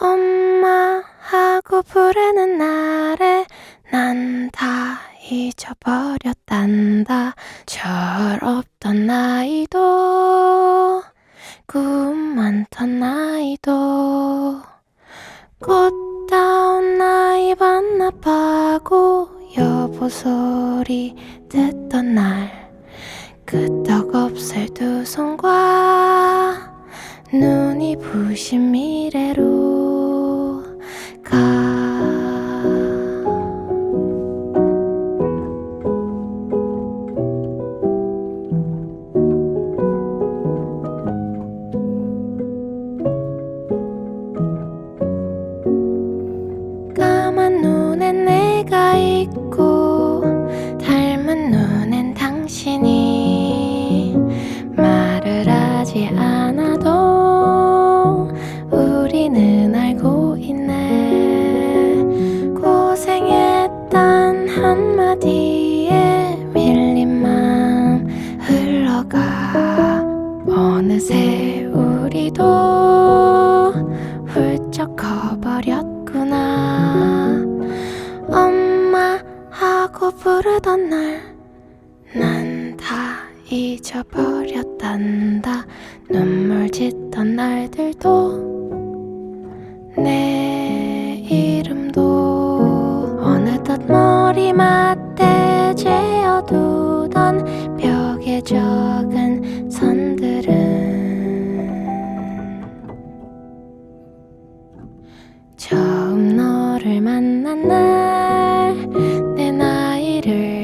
엄마 하고 부르는 날에 난 다 잊어버렸단다. 철없던 나이도 꿈 많던 나이도 꽃다운 나이 반납하고 여보 소리 듣던 날. 끄떡없을 두 손과 눈이 부신 미래로 까만 눈엔 내가 있고 닮은 눈엔 당신이 말을 하지 않아도 우리는 알고 있네. 고생했단 한마디에 밀린 마음 흘러가. 어느새 우리도 하고 부르던 날 난 다 잊어버렸단다. 눈물 짓던 날들도 내 이름도 어느덧 머리맡에 재어두던 벽에 적은 선들은 처음 너를 만난 날 glitter.